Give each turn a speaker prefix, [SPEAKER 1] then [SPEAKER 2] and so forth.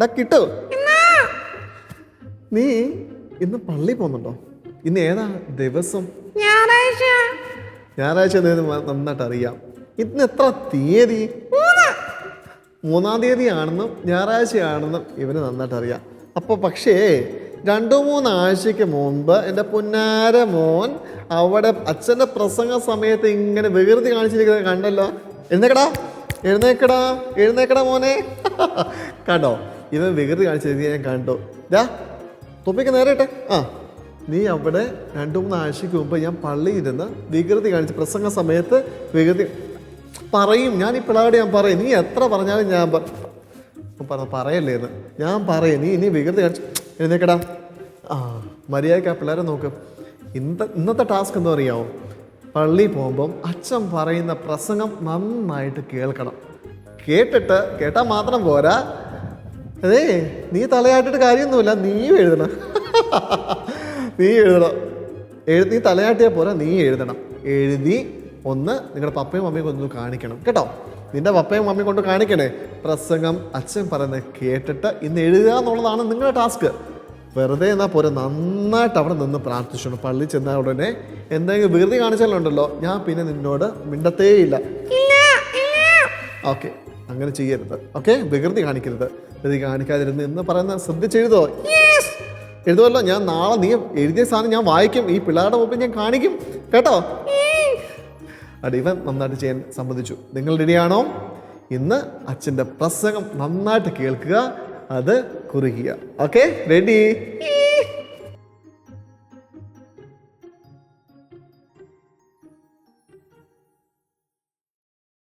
[SPEAKER 1] ഡാ കിട്ടു നീ ഇന്ന് പള്ളി പോകുന്നുണ്ടോ? ഇന്ന് ഏതാ ദിവസം?
[SPEAKER 2] ഞായറാഴ്ച.
[SPEAKER 1] ഞായറാഴ്ച നന്നായിട്ട് അറിയാം. ഇന്ന് എത്ര തീയതി? മൂന്നാം. തീയതി ആണെന്നും ഞായറാഴ്ചയാണെന്നും ഇവന് നന്നായിട്ട് അറിയാം. അപ്പോൾ പക്ഷേ രണ്ടു മൂന്ന് ആഴ്ചയ്ക്ക് മുമ്പ് എന്റെ പുന്നാര മോൻ അവിടെ അച്ഛന്റെ പ്രസംഗ സമയത്ത് ഇങ്ങനെ വികൃതി കാണിച്ചിരിക്കുന്നത് കണ്ടല്ലോ. എഴുന്നേക്കടാ. എഴുന്നേക്കടാ. എഴുന്നേക്കടാ മോനെ. കണ്ടോ? ഇവൻ വികൃതി കാണിച്ചിരിക്കുന്നത് ഞാൻ കണ്ടു. ദാ തൊപ്പിക്ക് നേരട്ടെ ആ നീ അവിടെ രണ്ടു മൂന്ന് ആഴ്ചയ്ക്ക് മുമ്പ് ഞാൻ പള്ളിയിരുന്ന് വികൃതി കാണിച്ച് പ്രസംഗ സമയത്ത് വികൃതി പറയും. ഞാൻ ഈ പിള്ളേരോട് ഞാൻ പറയും നീ എത്ര പറഞ്ഞാലും ഞാൻ പറഞ്ഞു പറ പറയല്ലേ എന്ന്. ഞാൻ പറയും നീ ഇനി വികൃതി കാണിച്ച് എഴുന്നേക്കടാ. ആ മര്യാദയ്ക്ക് ആ പിള്ളേരെ നോക്ക്. ഇന്നത്തെ ഇന്നത്തെ ടാസ്ക് എന്താ അറിയാമോ പള്ളി പോകുമ്പം അച്ഛൻ പറയുന്ന പ്രസംഗം നന്നായിട്ട് കേൾക്കണം. കേട്ടിട്ട് കേട്ടാൽ മാത്രം പോരാ. അതേ നീ തലയാട്ടിട്ട് കാര്യമൊന്നുമില്ല നീ എഴുതണം. നീ എഴുതണം. എഴുതി നീ തലയാട്ടിയാൽ പോരാ നീ എഴുതണം. എഴുതി ഒന്ന് നിങ്ങളുടെ പപ്പയും മമ്മിയും ഒന്ന് കാണിക്കണം. കേട്ടോ? നിന്റെ പപ്പയും മമ്മിയും കൊണ്ട് കാണിക്കണേ. പ്രസംഗം അച്ഛൻ പറയുന്നത് കേട്ടിട്ട് ഇന്ന് എഴുതുക എന്നുള്ളതാണ് നിങ്ങളുടെ ടാസ്ക്. വെറുതെ എന്നാൽ പോരെ നന്നായിട്ട് അവിടെ നിന്ന് പ്രാർത്ഥിച്ചോളൂ. പള്ളി ചെന്നാൽ ഉടനെ എന്തെങ്കിലും വെറുതെ കാണിച്ചാലുണ്ടല്ലോ. ഞാൻ പിന്നെ നിന്നോട് മിണ്ടത്തേയില്ല. ഓക്കെ. അങ്ങനെ ചെയ്യരുത്. ഓക്കെ വികൃതി കാണിക്കരുത്. വികൃതി കാണിക്കാതിരുന്ന് എന്ന് പറയുന്ന ശ്രദ്ധിച്ചെഴുതോ എഴുതുമല്ലോ ഞാൻ നാളെ നീ എഴുതിയ സാധനം ഞാൻ വായിക്കും. ഈ പിള്ളേരുടെ മുമ്പിൽ ഞാൻ കാണിക്കും. കേട്ടോ? അടി ഇവൻ നന്നായിട്ട് ചെയ്യാൻ സമ്മതിച്ചു. നിങ്ങൾ റെഡിയാണോ ഇന്ന് അച്ഛന്റെ പ്രസംഗം നന്നായിട്ട് കേൾക്കുക. അത് കുറിക്കുക ഓക്കെ റെഡി